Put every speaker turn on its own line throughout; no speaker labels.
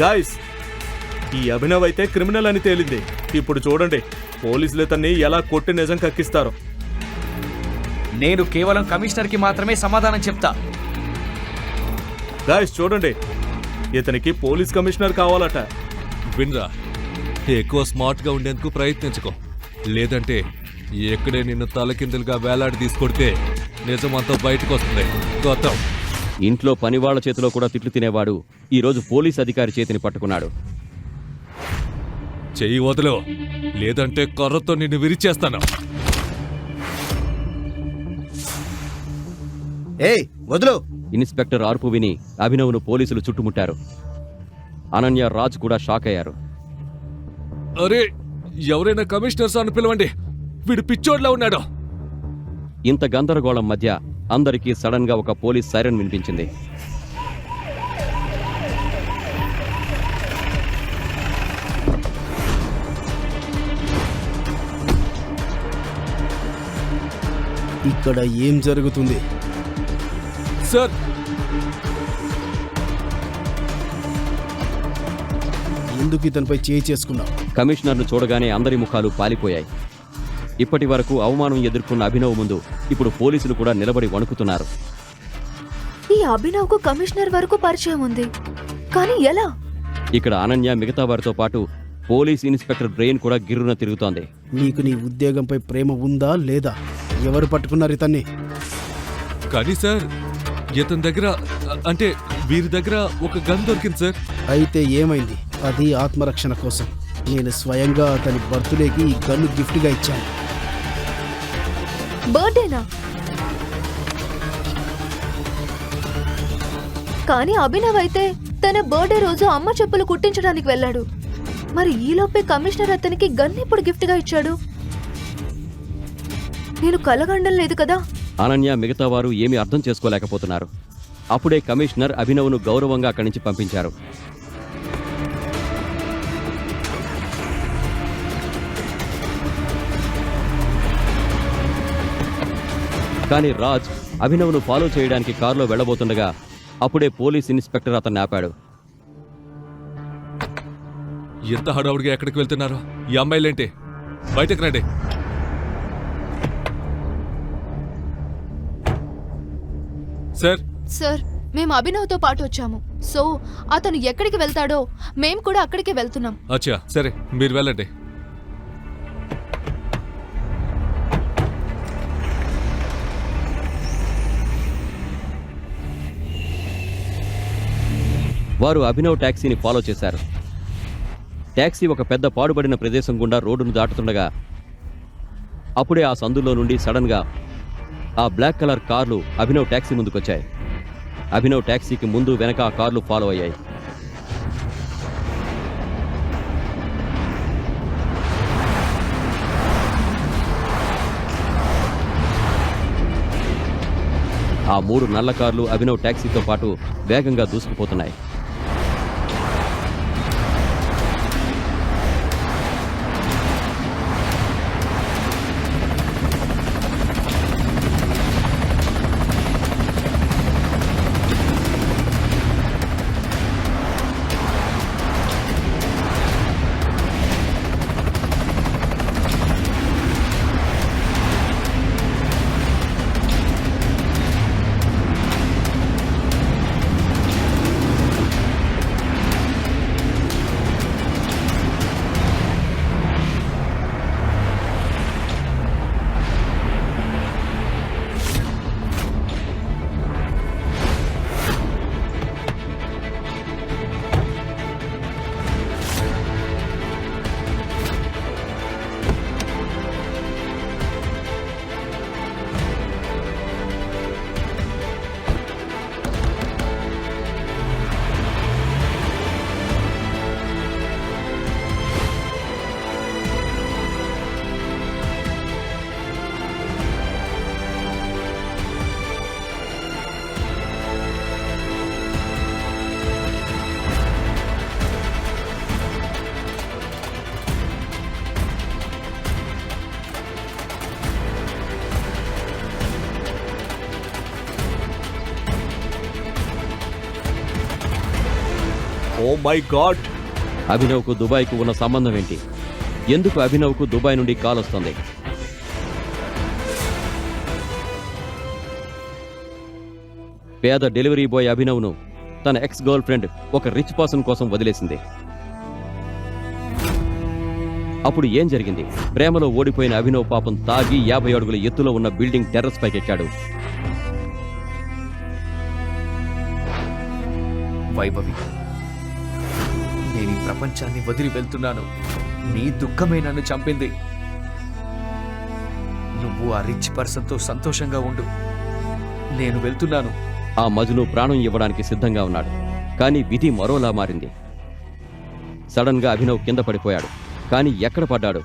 Guys ఈ అభినవ్ అయితే criminal అని తేలింది. ఇప్పుడు చూడండి పోలీసులు ఇతన్ని ఎలా కొట్టి నిజం కక్కిస్తారో.
నేను కేవలం కమిషనర్కి మాత్రమే సమాధానం చెప్తా.
గాయస్ చూడండి ఇతనికి పోలీస్ కమిషనర్ కావాలట.
వినరా ఎక్కువ స్మార్ట్గా ఉండేందుకు ప్రయత్నించుకో. లేదంటే ఎక్కడే నిన్ను తలకిందులుగా వేలాడి తీసుకొడితే నిజమంతా బయటకు వస్తుంది గౌతమ్.
ఇంట్లో పనివాళ్ళ చేతిలో కూడా తిట్లు తినేవాడు. ఈరోజు పోలీస్ అధికారి చేతిని పట్టుకున్నాడు.
చెయ్యి వదిలో. లేదంటే కర్రతో నిన్ను విరిచేస్తాను.
ఏయ్ వదులు.
ఇన్స్పెక్టర్ ఆర్పు విని అభినవ్ను పోలీసులు చుట్టుముట్టారు. అనన్య రాజ్ కూడా షాక్ అయ్యారు.
అరే ఎవరైనా కమిషనర్స్ అని పిలవండి. వీడు పిచ్చోడ్లా ఉన్నాడు.
ఇంత గందరగోళం మధ్య అందరికీ సడన్గా ఒక పోలీస్ సైరన్ వినిపించింది.
ఇక్కడ ఏం జరుగుతుంది?
సార్!
ఎందుకు ఇతనిపై చేయి చేసుకున్నావు?
కమిషనర్ను చూడగానే అందరి ముఖాలు పాలిపోయాయి. ఇప్పటి వరకు అవమానం ఎదుర్కొన్న అభినవ్ ముందు ఇప్పుడు పోలీసులు కూడా నిలబడి వణుకుతున్నారు.
ఈ అభినవ్కు కమిషనర్ వరకు పరిచయం ఉంది. కానీ ఎలా?
ఇక్కడ అనన్య మిగతా వారితో పాటు పోలీస్ ఇన్స్పెక్టర్ బ్రెయిన్ కూడా గిర్రున తిరుగుతోంది.
నీకు నీ ఉద్యోగంపై ప్రేమ ఉందా లేదా? ఎవరు పట్టుకున్నారు ఇతన్ని?
కానీ సార్ ఇతని దగ్గర అ- అంటే వీరి దగ్గర ఒక గన్ దొరికింది సార్.
అయితే ఏమైంది? అది ఆత్మరక్షణ కోసం. నేను స్వయంగా అతని బర్త్డేకి ఈ గన్ను గిఫ్ట్గా ఇచ్చాను.
బర్త్డేనా? కానీ అభినవ్ అయితే తన బర్త్డే రోజు అమ్మ చెప్పులు కుట్టించడానికి వెళ్ళాడు. మరి ఈలోపే కమిషనర్ అతనికి గన్ ఇప్పుడు గిఫ్ట్గా ఇచ్చాడు? నేను కలగండం లేదు కదా?
అనన్య మిగతా వారు ఏమీ అర్థం చేసుకోలేకపోతున్నారు. అప్పుడే కమిషనర్ అభినవ్ను గౌరవంగా అక్కడి నుంచి పంపించారు. కానీ రాజ్ అభినవ్ను ఫాలో చేయడానికి కారులో వెళ్ళబోతుండగా అప్పుడే పోలీస్ ఇన్స్పెక్టర్ అతన్ని ఆపాడు.
ఎంత హడావుడిగా ఎక్కడికి వెళ్తున్నారు? ఈ అమ్మాయిలేంటి? బయటకు రండి. సార్.
సార్ మేము అభినవ్తో పాటు వచ్చాము. సో అతను ఎక్కడికి వెళ్తాడో మేము కూడా అక్కడికే వెళ్తున్నాం.
అచ్చా సరే మీరు వెళ్ళండి.
వారు అభినవ్ ట్యాక్సీని ఫాలో చేశారు. ట్యాక్సీ ఒక పెద్ద పాడుబడిన ప్రదేశం గుండా రోడ్డును దాటుతుండగా అప్పుడే ఆ సందులో నుండి సడన్గా ఆ బ్లాక్ కలర్ కార్లు అభినవ్ ట్యాక్సీ ముందుకొచ్చాయి. అభినవ్ ట్యాక్సీకి ముందు వెనక ఆ కార్లు ఫాలో అయ్యాయి. ఆ మూడు నల్ల కార్లు అభినవ్ ట్యాక్సీతో పాటు వేగంగా దూసుకుపోతున్నాయి.
మై గాడ్
అభినవ్కు దుబాయ్కు ఉన్న సంబంధం ఏంటి? ఎందుకు అభినవ్కు దుబాయ్ నుండి కాల్ వస్తుంది? పేద డెలివరీ బాయ్ అభినవ్ను తన ఎక్స్ గర్ల్ ఫ్రెండ్ ఒక రిచ్ పర్సన్ కోసం వదిలేసింది. అప్పుడు ఏం జరిగింది? ప్రేమలో ఓడిపోయిన అభినవ్ పాపం తాగి యాభై అడుగుల ఎత్తులో ఉన్న బిల్డింగ్ టెర్రస్ పైకెక్కాడు.
వైభవి నేను ఈ ప్రపంచాన్ని వదిలి వెళ్తున్నాను. నీ దుఃఖమే నన్ను చంపింది. నువ్వు ఆ రిచ్ పర్సన్తో సంతోషంగా ఉండు. నేను వెళ్తున్నాను.
ఆ మజును ప్రాణం ఇవ్వడానికి సిద్ధంగా ఉన్నాడు. కానీ విధి మరోలా మారింది. సడన్గా అభినవ్ కింద పడిపోయాడు. కానీ ఎక్కడ పడ్డాడు?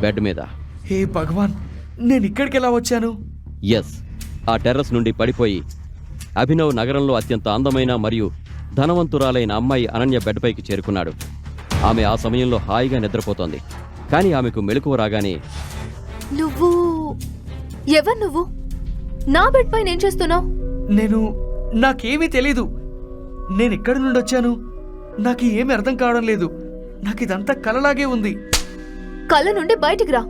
బెడ్ మీద.
హే భగవాన్ నేను ఇక్కడికి ఎలా వచ్చాను?
ఎస్ ఆ టెర్రస్ నుండి పడిపోయి అభినవ్ నగరంలో అత్యంత అందమైన మరియు ధనవంతురాలైన అమ్మాయి అనన్య బెడ్పైకి చేరుకున్నాడు. ఆమె ఆ సమయంలో హాయిగా నిద్రపోతోంది కానీ ఆమెకు మెలకువ రాగానే
నువ్వు ఎవరు నువ్వు? నా బెడ్ పైన ఏం చేస్తున్నావు?
నేను నాకేమీ తెలీదు. నేను ఎక్కడి నుండి వచ్చాను? నాకు ఏమీ అర్థం కావడం లేదు. నాకు ఇదంతా కలలాగే ఉంది.
కళ్ళ నుండి బయటికి రా.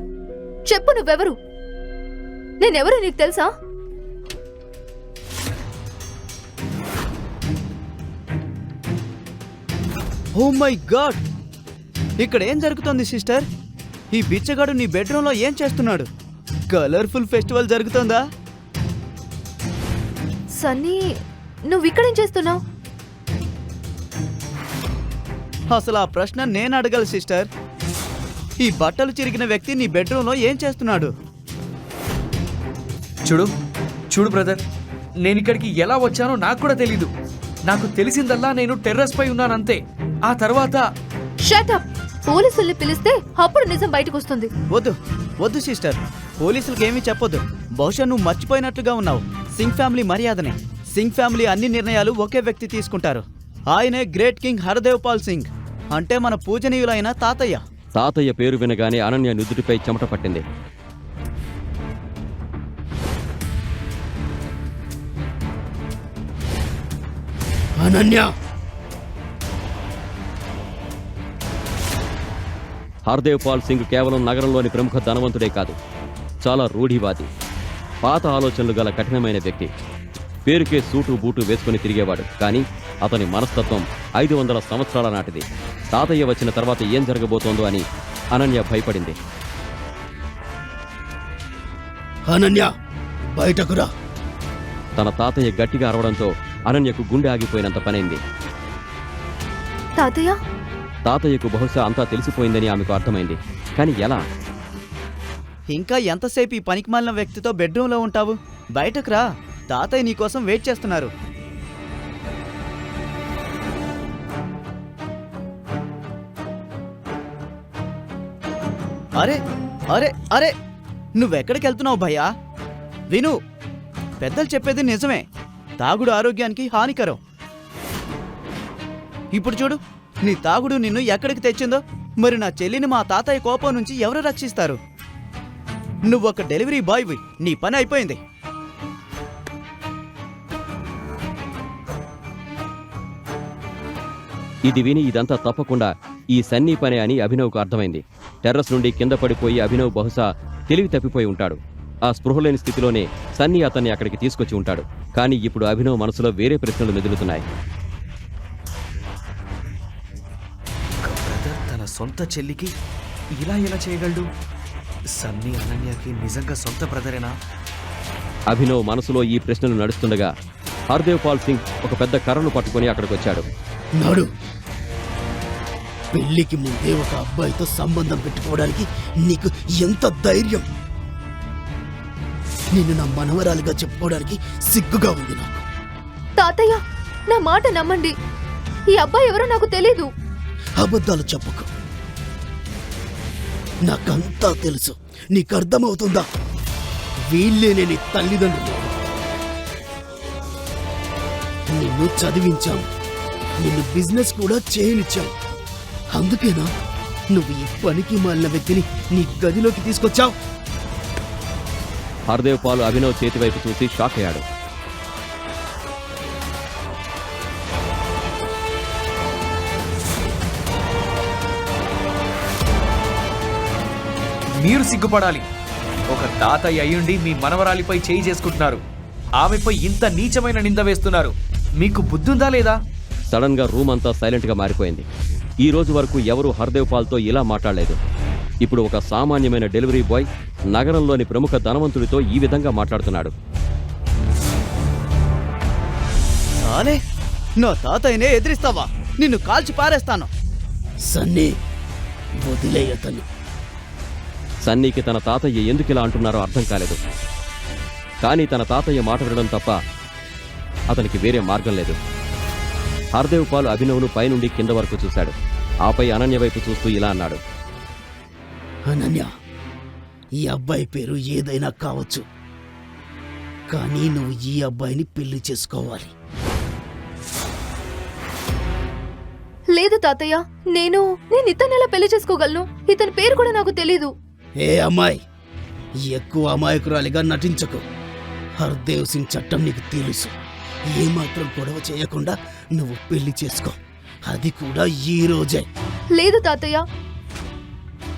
చెప్పు నువ్వెవరు? నేనెవరు నీకు తెలుసా?
Oh my god! ఇక్కడ ఏం జరుగుతోంది సిస్టర్? ఈ బిచ్చగాడు నీ బెడ్రూమ్లో ఏం చేస్తున్నాడు? Colourful festival జరుగుతోందా?
సన్నీ నువ్వు ఇక్కడేం చేస్తున్నావు?
అసలు ఆ ప్రశ్న నేను అడగాలి సిస్టర్. ఈ బట్టలు చిరిగిన వ్యక్తి నీ బెడ్రూమ్లో ఏం చేస్తున్నాడు?
చూడు చూడు బ్రదర్ నేను ఇక్కడికి ఎలా వచ్చానో నాకు కూడా తెలీదు. నాకు తెలిసిందల్లా నేను టెర్రస్ పై ఉన్నానంతే. ఆ తర్వాత
షటప్ పోలీసుల్ని పిలిస్తే అప్పుడు నిజం బయటకు వస్తుంది
వద్దు వద్దు సిస్టర్. పోలీసులకు ఏమీ చెప్పొద్దు. బహుశా నువ్వు మర్చిపోయినట్లుగా ఉన్నావు. సింగ్ ఫ్యామిలీ మర్యాదనే. సింగ్ ఫ్యామిలీ అన్ని నిర్ణయాలు ఒకే వ్యక్తి తీసుకుంటారు. ఆయనే గ్రేట్ కింగ్ హరదేవ్ పాల్ సింగ్. అంటే మన పూజనీయులైన తాతయ్య.
తాతయ్య పేరు వినగానే అనన్య నుదుటిపై చెమట పట్టింది.
అనన్య!
హర్దేవ్ పాల్ సింగ్ కేవలం నగరంలోని ప్రముఖ ధనవంతుడే కాదు చాలా రూఢివాది. పాత ఆలోచనలు గల కఠినమైన వ్యక్తి. పేరుకే సూటు బూటు వేసుకుని తిరిగేవాడు. కానీ అతని మనస్తత్వం ఐదు వందల సంవత్సరాల నాటిది. తాతయ్య వచ్చిన తర్వాత ఏం జరగబోతోందో అని అనన్య భయపడింది.
అనన్య బయటకు రా.
తన తాతయ్య గట్టిగా అరవడంతో అనన్యకు గుండె ఆగిపోయినంత పనైంది.
తాతయ్య?
తాతయ్యకు బహుశా అంతా తెలిసిపోయిందని ఆమెకు అర్థమైంది. కానీ ఎలా?
ఇంకా ఎంతసేపు ఈ పనికిమాలిన వ్యక్తితో బెడ్రూమ్లో ఉంటావు? బయటకు రా. తాతయ్య నీకోసం వెయిట్ చేస్తున్నారు. అరే అరే అరే నువ్వెక్కడికి వెళ్తున్నావు భయ్యా? విను పెద్దలు చెప్పేది నిజమే. తాగుడు ఆరోగ్యానికి హానికరం. ఇప్పుడు చూడు నీ తాగుడు నిన్ను ఎక్కడికి తెచ్చిందో? మరి నా చెల్లిని మా తాతయ్య కోపం నుంచి ఎవరు రక్షిస్తారు? నువ్వు డెలివరీ బాయ్వి నీ పని అయిపోయింది.
ఇది విని ఇదంతా తప్పకుండా ఈ సన్నీ పనే అని అభినవ్కు అర్థమైంది. టెర్రస్ నుండి కింద పడిపోయి అభినవ్ బహుశా తెలివి తప్పిపోయి ఉంటాడు. ఆ స్పృహలేని స్థితిలోనే సన్నీ అతన్ని అక్కడికి తీసుకొచ్చి ఉంటాడు. కానీ ఇప్పుడు అభినవ్ మనసులో వేరే ప్రశ్నలు మెదులుతున్నాయి.
తన సొంత చెల్లికి ఇలా ఎలా చేయగలడు? సన్నీ అనన్యకి నిజంగా సొంత బ్రదరేనా?
అభినవ్ మనసులో ఈ ప్రశ్నలు నడుస్తుండగా హర్దేవ్ పాల్ సింగ్ ఒక పెద్ద కర్రను పట్టుకొని అక్కడికి వచ్చాడు
నడు. పెళ్ళికి ముందే ఒక అబ్బాయితో సంబంధం పెట్టుకోవడానికి నీకు ఎంత ధైర్యం? నిన్ను నా మనవరాలిగా చెప్పుకోవడానికి సిగ్గుగా ఉంది నాకు.
తాతయ్య నా మాట నమ్మండి. ఈ అబ్బాయి ఎవరో నాకు తెలీదు.
అబద్ధాలు చెప్పకు. నాకంతా తెలుసు. నీకు అర్థమవుతుందా? వీళ్ళేనే నీ తల్లిదండ్రులు. నిన్ను చదివించాం. నిన్ను బిజినెస్ కూడా చేయనిచ్చాం. అందుకేనా నువ్వు ఈ పనికి మాలిన వ్యక్తిని నీ గదిలోకి తీసుకొచ్చావు?
హర్దేవ్ పాల్ అభినవ్ చేతి వైపు చూసి షాక్ అయ్యాడు.
మీరు సిగ్గుపడాలి. ఒక తాతయ్య అయ్యుండి మీ మనవరాలిపై చేయి చేసుకుంటున్నారు. ఆమెపై ఇంత నీచమైన నింద వేస్తున్నారు. మీకు బుద్ధుందా లేదా?
సడన్గా రూమ్ అంతా సైలెంట్గా మారిపోయింది. ఈ రోజు వరకు ఎవరూ హర్దేవ్ పాల్తో ఇలా మాట్లాడలేదు. ఇప్పుడు ఒక సామాన్యమైన డెలివరీ బాయ్ నగరంలోని ప్రముఖ ధనవంతుడితో ఈ విధంగా మాట్లాడుతున్నాడు.
నా తాతయ్యనే ఎదిరిస్తావా? నిన్ను కాల్చి పారేస్తాను.
సన్నీ
సన్నీకి తన తాతయ్య ఎందుకు ఇలా అంటున్నారో అర్థం కాలేదు. కానీ తన తాతయ్య మాట వినడం తప్ప అతనికి వేరే మార్గం లేదు. హర్దేవ్ పాల్ అభినవ్ను పైనుండి కింద వరకు చూశాడు. ఆపై అనన్య వైపు చూస్తూ ఇలా అన్నాడు.
అనన్య ఈ అబ్బాయి పేరు ఏదైనా కావచ్చు. కానీ నువ్వు ఈ అబ్బాయిని పెళ్ళి చేసుకోవాలి.
లేదు తాతయ్య నేను నేను ఇతన్ని ఎలా పెళ్ళి చేసుకోగలను? ఇతని పేరు కూడా నాకు తెలీదు.
ఏ అమ్మాయి ఎక్కువ అమాయకురాలిగా నటించకు. హర్దేవ్ సింగ్ చట్టం నీకు తెలుసు. ఏమాత్రం గొడవ చేయకుండా నువ్వు పెళ్ళి చేసుకో. అది కూడా ఈ రోజే.
లేదు తాతయ్య.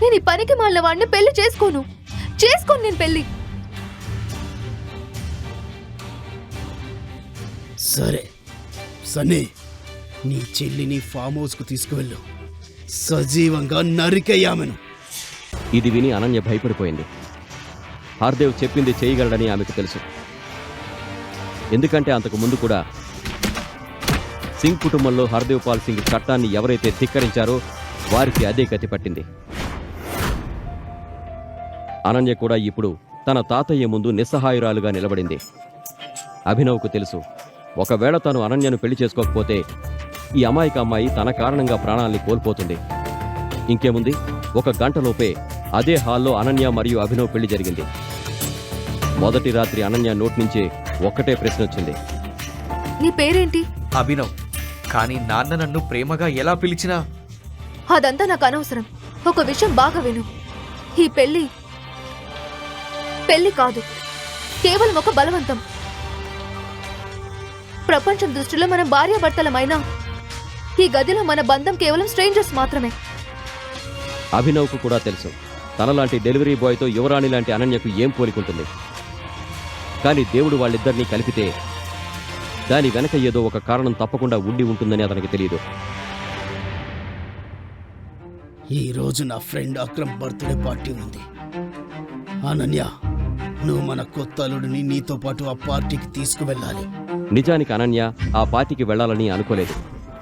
నేను ఈ పనికి మాలిన వాడిని పెళ్ళి చేసుకోను. చేసుకోను నేను పెళ్ళి.
సరే. సన్నీ నీ చెల్లిని ఫామ్ హౌస్కు తీసుకువెళ్ళు. సజీవంగా నరికయ్యామెను
ఇది విని అనన్య భయపడిపోయింది. హార్దేవ్ చెప్పింది చేయగలడని ఆమెకు తెలుసు. ఎందుకంటే అంతకు ముందు కూడా సింగ్ కుటుంబంలో హర్దేవ్ పాల్ సింగ్ చట్టాన్ని ఎవరైతే ధిక్కరించారో వారికి అదే గతి పట్టింది. అనన్య కూడా ఇప్పుడు తన తాతయ్య ముందు నిస్సహాయురాలుగా నిలబడింది. అభినవ్కు తెలుసు ఒకవేళ తను అనన్యను పెళ్ళి చేసుకోకపోతే ఈ అమాయక అమ్మాయి తన కారణంగా ప్రాణాల్ని కోల్పోతుంది. ఇంకేముంది? ఒక గంటలోపే అదే హాల్లో అనన్య మరియు అభినవ్ పెళ్ళి జరిగింది. మొదటి రాత్రి అనన్య నోటి నుంచే ఒక్కటే ప్రశ్న వచ్చింది.
నీ పేరేంటి?
అభినవ్. కానీ నాన్న నన్ను ప్రేమగా ఎలా పిలిచినా?
అదంతా నాకు అనవసరం. ఒక విషయం బాగా విను. ఈ పెళ్ళి పెళ్ళి కాదు. కేవలం ఒక బలవంతం. ప్రపంచం దృష్టిలో మనం భార్యాభర్తలమైనా ఈ గదిలో మన బంధం కేవలం స్ట్రేంజర్స్ మాత్రమే.
అభినవ్కు కూడా తెలుసు. తనలాంటి డెలివరీ బాయ్తో యువరాణి లాంటి అనన్యకు ఏం పోలికుంటుంది కానీ దేవుడు వాళ్ళిద్దరినీ కలిపితే దాని వెనక ఏదో ఒక కారణం తప్పకుండా ఉండి ఉంటుందని అతనికి తెలియదు.
ఈ రోజు నా ఫ్రెండ్ అక్రమ్ బర్త్డే పార్టీ ఉంది. అనన్య నువ్వు మన కొత్త అల్లుడిని నీతో పాటు ఆ పార్టీకి తీసుకువెళ్ళాలి.
నిజానికి అనన్య ఆ పార్టీకి వెళ్ళాలని అనుకోలేదు.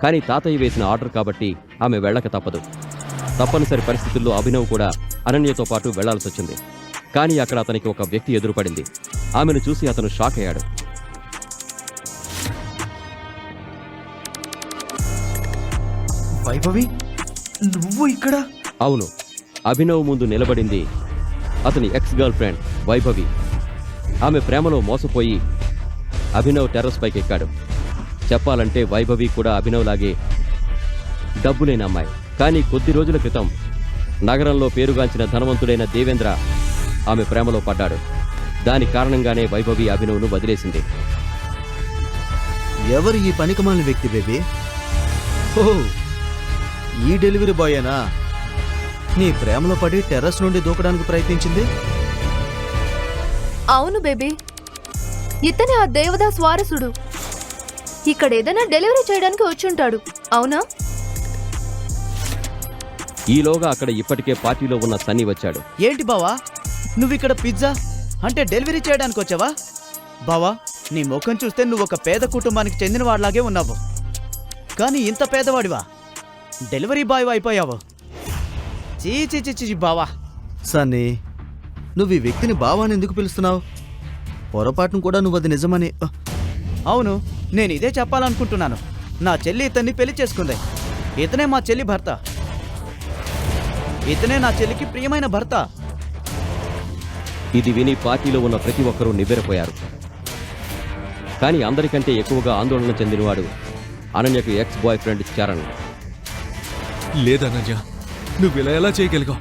కానీ తాతయ్య వేసిన ఆర్డర్ కాబట్టి ఆమె వెళ్ళక తప్పదు. తప్పనిసరి పరిస్థితుల్లో అభినవ్ కూడా అనన్యతో పాటు వెళ్ళాల్సి వచ్చింది కానీ అక్కడ అతనికి ఒక వ్యక్తి ఎదురుపడింది. ఆమెను చూసి అతను షాక్ అయ్యాడు.
వైభవి నువ్వు ఇక్కడ?
అవును అభినవ్ ముందు నిలబడింది. అతని ఎక్స్ గర్ల్ ఫ్రెండ్ వైభవి. ఆమె ప్రేమలో మోసపోయి అభినవ్ టెర్రస్ పైకి ఎక్కాడు. చెప్పాలంటే వైభవి కూడా అభినవ్ లాగే డబ్బు లేని అమ్మాయి. కానీ కొద్ది రోజుల క్రితం నగరంలో పేరుగాంచిన ధనవంతుడైన దేవేంద్ర ఆమె ప్రేమలో పడ్డాడు. దాని కారణంగానే వైభవి అభినవ్ను వదిలేసింది.
ఎవరు ఈ పనికిమాలిన వ్యక్తి బేబీ? ఓ ఈ డెలివరీ బాయేనా? నీ ప్రేమలో పడి టెర్రస్ నుండి దూకడానికి ప్రయత్నించింది?
అవును బేబీ. ఇతనే ఆ దేవదాస్ వారసుడు. ఇక్కడ ఏదైనా డెలివరీ చేయడానికి వచ్చుంటాడు. అవునా?
ఈలోగా అక్కడ ఇప్పటికే పార్టీలో ఉన్న సన్నీ వచ్చాడు.
ఏంటి బావా? నువ్వు ఇక్కడ పిజ్జా? అంటే డెలివరీ చేయడానికి వచ్చావా? బావా నీ ముఖం చూస్తే నువ్వు ఒక పేద కుటుంబానికి చెందిన వాడిలాగే ఉన్నావు. కానీ ఇంత పేదవాడివా? డెలివరీ బాయ్ అయిపోయావు. చీ చీ చీ చీ బావా.
సన్నీ నువ్వు ఈ వ్యక్తిని బావాని ఎందుకు పిలుస్తున్నావు? పొరపాటును కూడా నువ్వు అది నిజమని
అవును నేను ఇదే చెప్పాలనుకుంటున్నాను. నా చెల్లి ఇతన్ని పెళ్ళి చేసుకుంది. ఇతనే మా చెల్లి భర్త. ఇతనే నా చెల్లికి ప్రియమైన భర్త.
ఇది విని పార్టీలో ఉన్న ప్రతి ఒక్కరూ నివ్వెరపోయారు. కానీ అందరికంటే ఎక్కువగా ఆందోళన చెందినవాడు అనన్యకు ఎక్స్ బాయ్ ఫ్రెండ్ చరణ్
లేదనన్య నువ్వు ఇలా ఎలా చేయగలిగావు?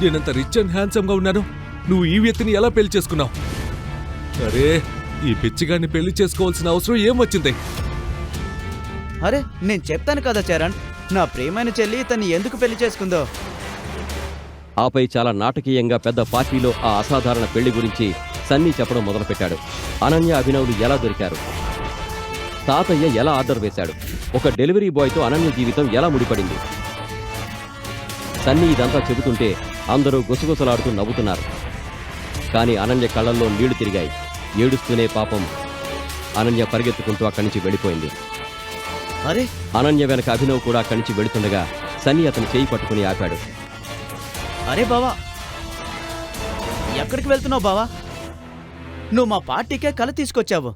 నేనంత రిచ్ అండ్ హ్యాండ్సమ్గా ఉన్నాను. నువ్వు ఈ వ్యక్తిని ఎలా పెళ్ళి చేసుకున్నావు? అరే ఈ పిచ్చిగాన్ని పెళ్ళి చేసుకోవాల్సిన అవసరం ఏం వచ్చింది?
అరే నేను చెప్తాను కదా చరణ్ నా ప్రియమైన చెల్లి ఇతన్ని ఎందుకు పెళ్ళి చేసుకుందో?
ఆపై చాలా నాటకీయంగా పెద్ద పార్టీలో ఆ అసాధారణ పెళ్ళి గురించి సన్నీ చెప్పడం మొదలుపెట్టాడు. అనన్య అభినవులు ఎలా దొరికారు? తాతయ్య ఎలా ఆర్డర్ వేశాడు? ఒక డెలివరీ బాయ్తో అనన్య జీవితం ఎలా ముడిపడింది? సన్నీ ఇదంతా చెబుతుంటే అందరూ గుసగుసలాడుతూ నవ్వుతున్నారు. కానీ అనన్య కళ్ళల్లో నీళ్ళు తిరిగాయి. ఏడుస్తూనే పాపం అనన్య పరిగెత్తుకుంటూ అక్కడి నుంచి వెళ్ళిపోయింది.
అరే!
అనన్య వెనక అభినవ్ కూడా అక్కడి నుంచి వెళుతుండగా సన్నీ అతని చేయి పట్టుకుని ఆపాడు.
అరే బావా. ఎక్కడికి వెళ్తున్నావు బావా? నువ్వు మా పార్టీకే కల తీసుకొచ్చావు.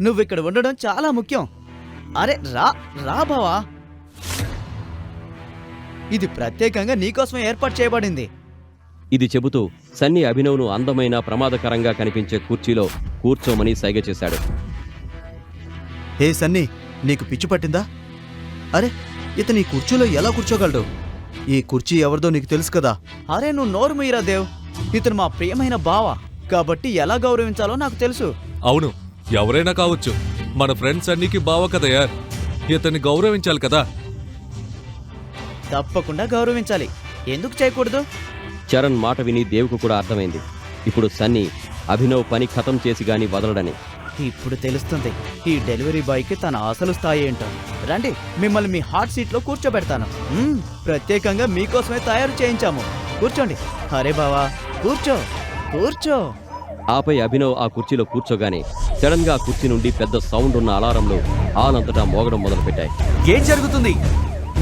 నువ్వు ఇక్కడ ఉండడం చాలా ముఖ్యం. అరే రా రా బావా. ఇది ప్రత్యేకంగా నీకోసం ఏర్పాటు చేయబడింది.
ఇది చెబుతూ సన్నీ అభినవ్ను అందమైన ప్రమాదకరంగా కనిపించే కుర్చీలో కూర్చోమని సైగ చేశాడు.
హే సన్నీ నీకు పిచ్చి పట్టిందా? అరే ఇతని కుర్చీలో ఎలా కూర్చోగలడు? ఈ కుర్చీ ఎవరిదో నీకు తెలుసు కదా?
అరే నువ్వు నోరు మీరా దేవ్. ఇతను మా ప్రియమైన బావ. కాబట్టి ఎలా గౌరవించాలో నాకు తెలుసు.
అవును ఎవరైనా కావచ్చు. మన ఫ్రెండ్స్ అన్నికి బావ కదా యార్ ఇతన్ని గౌరవించాలి కదా.
తప్పకుండా గౌరవించాలి. ఎందుకు చేయకూడదు?
చరణ్ మాట విని దేవుకు కూడా అర్థమైంది. ఇప్పుడు సన్నీ అభినవ్ పని ఖతం చేసి గాని వదలడని.
ఇప్పుడు తెలుస్తుంది. ఈ డెలివరీ బాయ్కి తన అసలు స్థాయి ఏంటో రండి మిమ్మల్ని మీ హాట్ సీట్లో కూర్చోబెడతాను. మ్మ్, ప్రత్యేకంగా మీకోసమే తయారు చేయించాము. కూర్చోండి. అరే బావా కూర్చో కూర్చో.
ఆపై అభినవ్ ఆ కుర్చీలో కూర్చోగానే సడన్గా ఆ కుర్చీ నుండి పెద్ద సౌండ్ ఉన్న అలారంలో హాలంతటా మోగడం మొదలుపెట్టాయి.
ఏం జరుగుతుంది?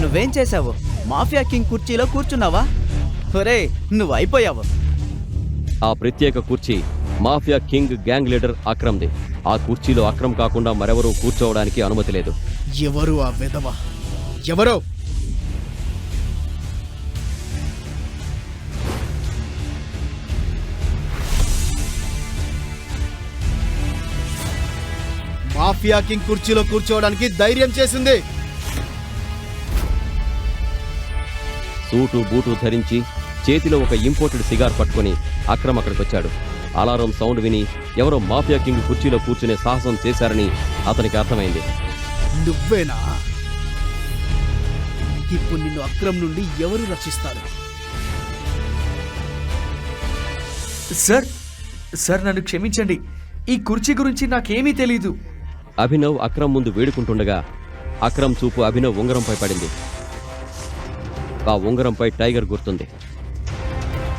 నువ్వేం చేశావు? మాఫియా కింగ్ కుర్చీలో కూర్చున్నావా? ఒరే నువ్వు అయిపోయావు.
ఆ ప్రత్యేక కుర్చీ మాఫియా కింగ్ గ్యాంగ్ లీడర్ అక్రమ్ది. ఆ కుర్చీలో అక్రమ్ కాకుండా మరెవరూ కూర్చోవడానికి అనుమతి లేదు.
ఎవరు ఆ విధవ? ఎవరో? మాఫియా కింగ్ కుర్చీలో కూర్చోవడానికి ధైర్యం చేసింది.
సూటు బూటు ధరించి చేతిలో ఒక ఇంపోర్టెడ్ సిగార్ పట్టుకొని అక్రమ్ అక్కడికి వచ్చాడు అలారం సౌండ్ విని ఎవరో మాఫియా కింగ్ కుర్చీలో కూర్చునే సాహసం చేశారని అతనికి అర్థమైంది.
నువ్వేనా? ఇప్పుడు నిన్ను అక్రమ్ నుండి ఎవరు రక్షిస్తారు?
సార్ సార్ నన్ను క్షమించండి. ఈ కుర్చీ గురించి నాకేమీ తెలీదు.
అభినవ్ అక్రమ్ ముందు వేడుకుంటుండగా అక్రమ్ చూపు అభినవ్ ఉంగరంపై పడింది. ఆ ఉంగరంపై టైగర్ గుర్తుంది.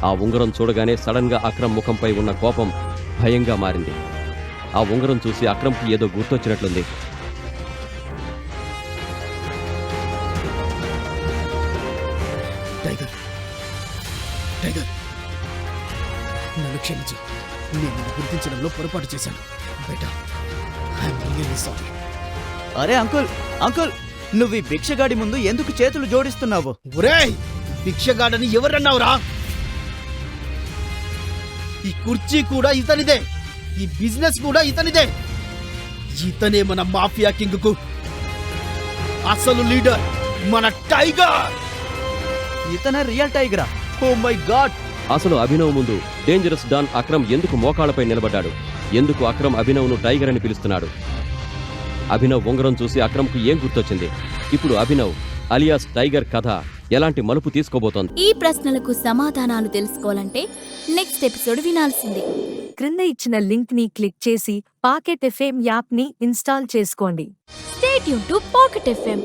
ఆ ఉంగరం చూడగానే సడన్గా అక్రమ్ ముఖంపై ఉన్న కోపం భయంగా మారింది. ఆ ఉంగరం చూసి అక్రమ్కి ఏదో గుర్తొచ్చినట్లుంది.
Tiger tiger. నన్ను క్షమించు. నేను నిన్ను గుర్తించడంలో పొరపాటు చేశాను. బేటా ఐఎమ్ రియల్లీ సారీ.
అరే అంకుల్ అంకుల్ నువ్వు ఈ భిక్షగాడి ముందు ఎందుకు చేతులు జోడిస్తున్నావు?
ఒరేయ్ భిక్షగాడని ఎవరన్నావురా? ఈ కుర్చీ కూడా ఇతనిదే. ఈ బిజినెస్ కూడా ఇతనిదే. ఇతనే మన మాఫియా కింగ్కు అసలు లీడర్ మన టైగర్.
ఇతనే రియల్ టైగరా? Oh my God!
అసలు అభినవ్ ముందు డేంజరస్ డాన్ అక్రమ్ ఎందుకు మోకాళ్ళపై నిలబడ్డాడు? ఎందుకు అక్రమ్ అభినవ్ను టైగర్ అని పిలుస్తున్నాడు? అభినవ్ ఉంగరం చూసి అక్రమ్కు ఏం గుర్తొచ్చింది? ఇప్పుడు అభినవ్ అలియాస్ టైగర్ కథ. ఎలాంటి మలుపు తీసుకోబోతోంది?
ఈ ప్రశ్నలకు సమాధానాలు తెలుసుకోవాలంటే నెక్స్ట్ ఎపిసోడ్ వినాల్సిందే.
క్రింద ఇచ్చిన లింక్ని క్లిక్ చేసి పాకెట్ ఎఫ్ఎం యాప్ని ఇన్స్టాల్ చేసుకోండి.
స్టేట్ యూన్ టు పాకెట్ ఎఫ్ఎం